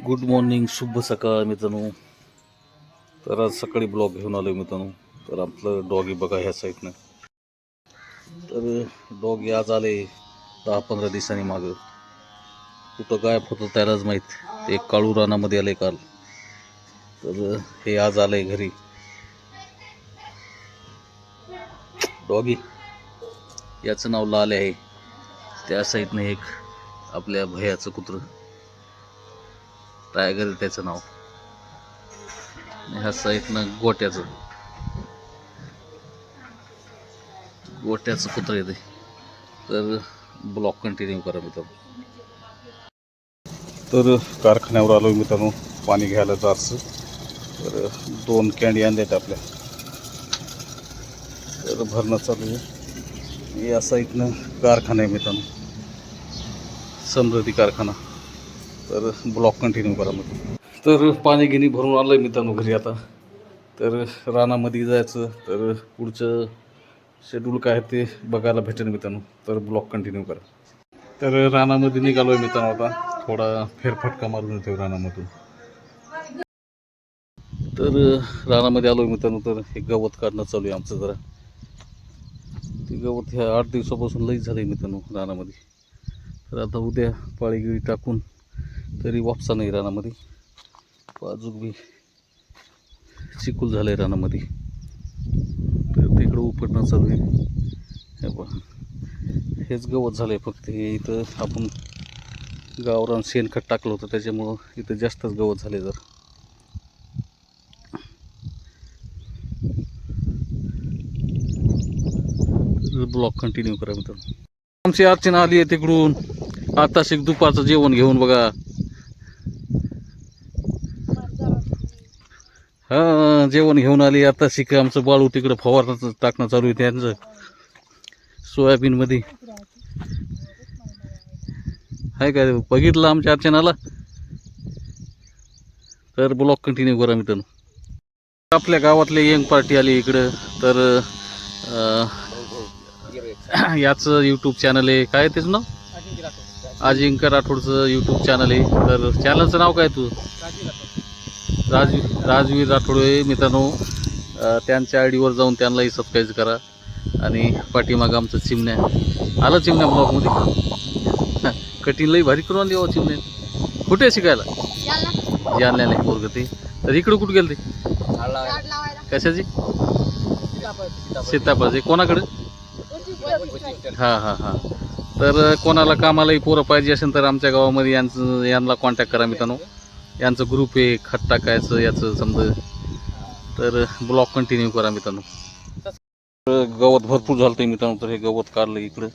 Good morning शुभ सकाळ मित्रांनो. तर आज सकाळी ब्लॉग घेऊन आलो मित्रांनो. तर आपलं डॉगी बघा ह्या साईडनं तर डॉगी आज आले दहा पंधरा दिवसांनी मागं. कुठं गायब होतं त्यालाच माहीत. ते काळू रानामध्ये आले काल. तर हे आज आलंय घरी. डॉगी याचं नाव लाल आहे. त्या साईडनं एक आपल्या भयाचं कुत्रं. टायगर आहे त्याचं नाव. ह्या साईडनं गोट्याचं. गोट्याचं कुत्र येते तर ब्लॉक कंटिन्यू करा मित्रांनो. तर कारखान्यावर आलो मित्रांनो. पाणी घ्यायला जारचं तर दोन कॅन्डी आणल्यात आपल्या. तर भरणं चालू आहे. या साईडनं कारखाना आहे मित्रांनो. समृद्धी कारखाना. तर ब्लॉक कंटिन्यू करा मग. तर पाणी घेणी भरून आलं आहे मित्रांनो घरी आता. तर रानामध्ये जायचं तर पुढचं शेड्यूल काय आहे ते बघायला भेटेल मित्रांनो. तर ब्लॉक कंटिन्यू करा. तर रानामध्ये निघालो आहे मित्रांनो आता. थोडा फेरफटका मारून येतो रानामधून. तर रानामध्ये आलो आहे मित्रांनो तर हे गवत काढणं चालू आहे आमचं जरा. ते गवत ह्या आठ दिवसापासून लईच झालं आहे मित्रांनो रानामध्ये. तर आता उद्या पाळीगिळी टाकून तरी वापसा नाही रानामध्ये. बाजूक बी चिकूल झालं आहे रानामध्ये. तर तिकडं उपटणं चालू आहे. हे बा हेच गवत झालं आहे फक्त. हे इथं आपण गावरान शेणखत टाकलं होतं. त्याच्यामुळं इथं जास्तच गवत झाले जर. ब्लॉक कंटिन्यू करा मित्रांनो. आमची अर्चना आली आहे तिकडून. आता शिक दुपारचं जेवण घेऊन बघा. हा जेवण घेऊन आली. आता शिक आमचं बाळू तिकडं फवारणं टाकणं चालू आहे त्यांचं. सोयाबीनमध्ये आहे काय बघितलं आमच्या अर्चनाला? तर ब्लॉक कंटिन्यू करा मित्रांनो. आपल्या गावातले यंग पार्टी आली इकडं. तर याचं यूट्यूब चॅनल आहे. काय तेच नाव? अजिंक्य राठोडचं यूट्यूब चॅनल आहे. तर चॅनलचं नाव काय तू राजवी राजवीर राठोड आहे मित्रांनो त्यांच्या आय डीवर जाऊन त्यांनाही सबस्क्राईब करा. आणि पाठीमागं आमचं चिमण्या. आलं चिमण्या ब्लॉगमध्ये कठीण लई भारी करून हो चिमण्या. कुठे शिकायला? जालन्याला आहे पोरगं ते. तर इकडं कुठं गेलं ते कशाची? सीताफळाचे. कोणाकडे? हां हां हां. तर कोणाला कामालाही पोरं पाहिजे असेल तर आमच्या गावामध्ये यांचं यांना कॉन्टॅक्ट करा मित्रांनो. यांचं ग्रुप आहे खत टाकायचं याचं समजा. तर ब्लॉक कंटिन्यू करा मित्रांनो. तर गवत भरपूर झालं आहे मित्रांनो तर हे गवत काढलं इकडं.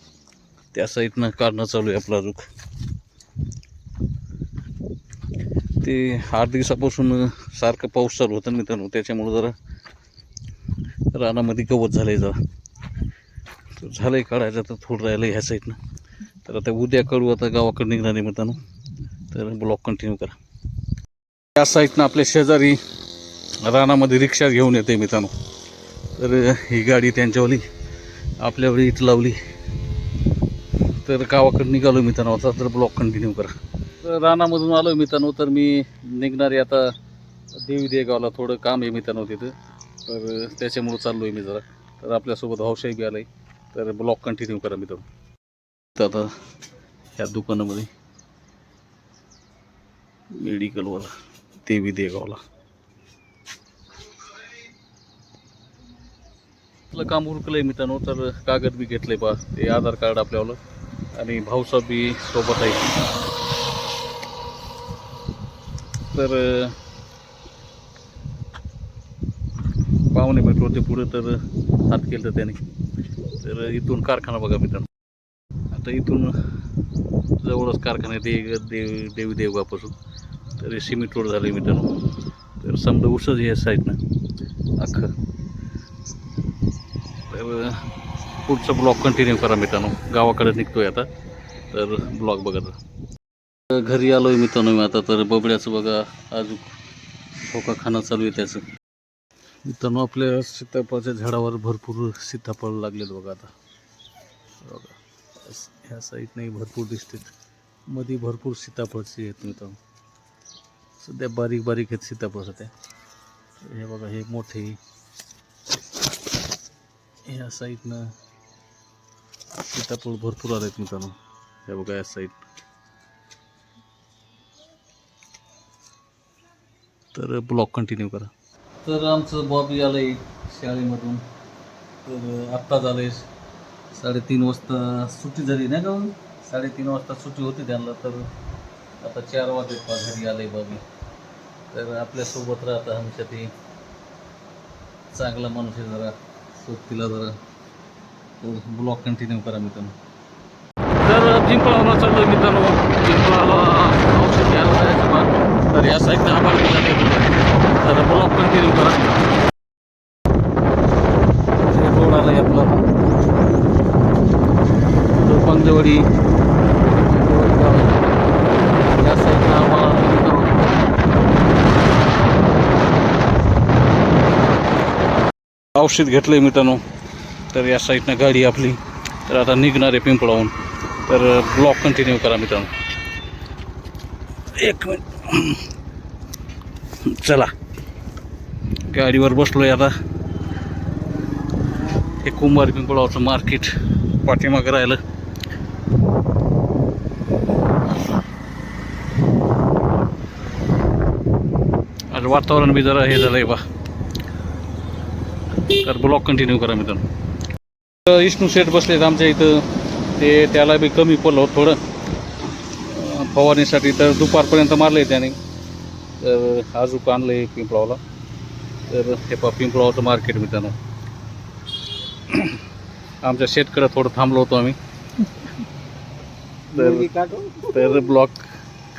त्या साईडनं काढणं चालू आहे आपला रुख ते आठ दिवसापासून सारखं पाऊस चालू होतं मित्रांनो त्याच्यामुळं जरा रानामध्ये गवत झालं आहे जरा. तर झालं आहे काढायचं तर थोडं राहिलं ह्या साईडनं तर आता उद्या कळू आता गावाकडे निघणार आहे मित्रांनो. तर ब्लॉक कंटिन्यू करा. त्या साईडनं आपल्या शेजारी रानामध्ये रिक्षा घेऊन येते मित्रांनो. तर ही गाडी त्यांच्यावाली आपल्यावर इथं लावली. तर गावाकडे निघालो मित्रांनो. आता तर ब्लॉक कंटिन्यू करा. तर रानामधून आलो मित्रांनो. तर मी निघणारी आता देवी देगावला थोडं काम आहे मित्रांनो तिथं. तर त्याच्यामुळं चाललो आहे मी जरा. तर आपल्यासोबत हौशाही बी आलं आहे तर ब्लॉक कंटिन्यू करा मित्रांनो. तर आता ह्या दुकानामध्ये मेडिकलवाला देवी देगावला. आपलं काम उरकलंय मित्रांनो तर कागद बी घेतले बा ते आधार कार्ड आपल्यावर आणि भाऊसा बी सोबत आहे. तर पाहुणे भेटलो होते पुढे तर हात केलं त्याने. तर इथून कारखाना बघा मित्रांनो. आता इथून जवळच कारखाना आहे दे देव देवी देवगापासून तर हे सिमेंट रोड झालं मित्रांनो तर समजा उसच या साईडनं अख्खं. तर पुढचं ब्लॉक कंटिन्यू करा मित्रांनो. गावाकडे निघतोय आता. तर ब्लॉक बघा घरी आलो आहे मित्रांनो मी आता. तर बबड्याचं बघा. अजून धोका खाणं चालू आहे त्याचं. मित्रांनो आपल्या सीताफळाच्या झाडावर भरपूर सीताफळ लागलेत बघा आता. बघा. ह्या साईडनेही भरपूर दिसतात. मध्ये भरपूर सीताफळची आहेत मित्रांनो. सध्या बारीक बारीक आहेत सीताफळ सध्या. हे बघा हे मोठे. या साईडनं सीताफळ भरपूर आलेत मित्रांनो. हे बघा या साईड. तर ब्लॉक कंटिन्यू करा. तर आमचं बॉबी आलं आहे शाळेमधून. तर आत्ताच आलं आहे साडेतीन वाजता सुट्टी झाली नाही का? साडेतीन वाजता सुट्टी होती त्यांना तर आता चार वाजले पा घरी आहे बॉबी. तर आपल्यासोबत राहता आमच्या ते चांगला माणूस आहे जरा सोबतीला जरा. तर ब्लॉक कंटिन्यू करा मित्रांनो. तर जिंकळावला चाललो मित्रांनो. जिंकळाला औषध घ्यायला जायचं तर या साईडने आम्हाला तर ब्लॉक कंटिन्यू करा हे रोड आलाय आपला पंगदेवाडी या साईडनं आम्हाला मित्रांनो औषध घेतलंय मित्रांनो. तर या साईडनं गाडी आपली. तर आता निघणार आहे पिंपळाहून. तर ब्लॉक कंटिन्यू करा मित्रांनो. एक मिनिट. चला. गाडीवर बसलो आहे आता. हे कुंभार पिंपळावचं मार्केट पाठीमागं राहिलं. आज वातावरण बी जरा हे झालं आहे बा. तर ब्लॉक कंटिन्यू करा मित्रांनो. विष्णू शेठ बसलेत आमच्या इथं. ते त्याला बी कमी पडलं होतं थोडं. फवारणीसाठी तर दुपारपर्यंत मारलं आहे त्याने. तर आजूक आणलं आहे पिंपळावला. तर हे पा पिंपळावचं मार्केट मित्रांनो. आमच्या शेतकडे थोडं थांबलो होतो आम्ही. तर तर ब्लॉक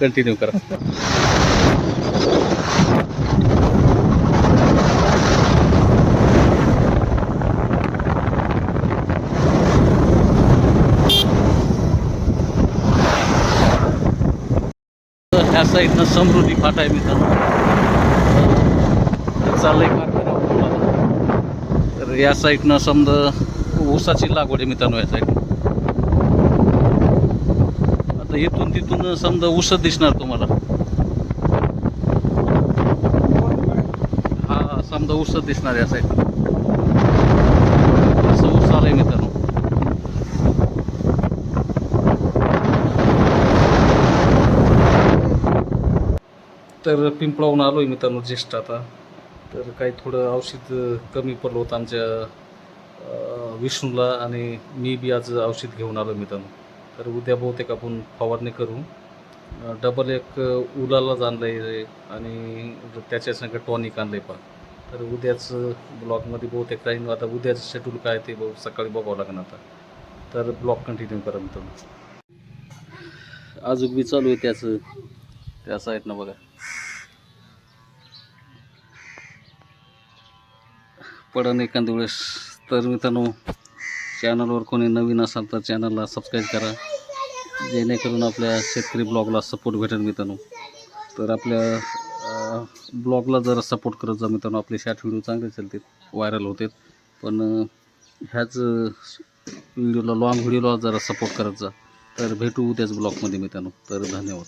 कंटिन्यू करा. साईडनं समृद्धी फाटा आहे मित्रांनो. चाललंय कारखाना तर या साईडनं समजा ऊसाची लागवड आहे मित्रांनो या साईड आता इथून तिथून समजा ऊस दिसणार तुम्हाला. हा समजा ऊस दिसणार या साईड असं ऊस आलंय मित्रांनो तर पिंपळावून आलो आहे मित्रांनो ज्येष्ठ आता. तर काही थोडं औषध कमी पडलं होतं आमच्या विष्णूला आणि मी बी आज औषध घेऊन आलो मित्रांनो तर उद्या बहुतेक आपण फवारणी करू. डबल एक उलाला आणलं आहे आणि त्याच्यासारखं टॉनिक आणलं आहे पण. तर उद्याच ब्लॉकमध्ये बहुतेक राहीन. आता उद्याचं शेड्यूल काय ते बहु सकाळी बघावं लागेल आता. तर ब्लॉक कंटिन्यू करा मित्रांनो अजून बी चालू आहे त्याचं. त्या साईडनं बघा. पडन एखाद्या वेळेस. तर मित्रांनो चॅनलवर कोणी नवीन असाल तर चॅनलला सबस्क्राईब करा. जेणेकरून आपल्या शेतकरी ब्लॉगला सपोर्ट भेटेल मित्रांनो. तर आपल्या ब्लॉगला जरा सपोर्ट करत जा मित्रांनो. आपले शॉर्ट व्हिडिओ चांगले चालतील व्हायरल होतात पण ह्याच व्हिडिओला लाँग व्हिडिओला जरा सपोर्ट करत जा. तर भेटू उद्याच ब्लॉगमध्ये मित्रांनो. तर धन्यवाद.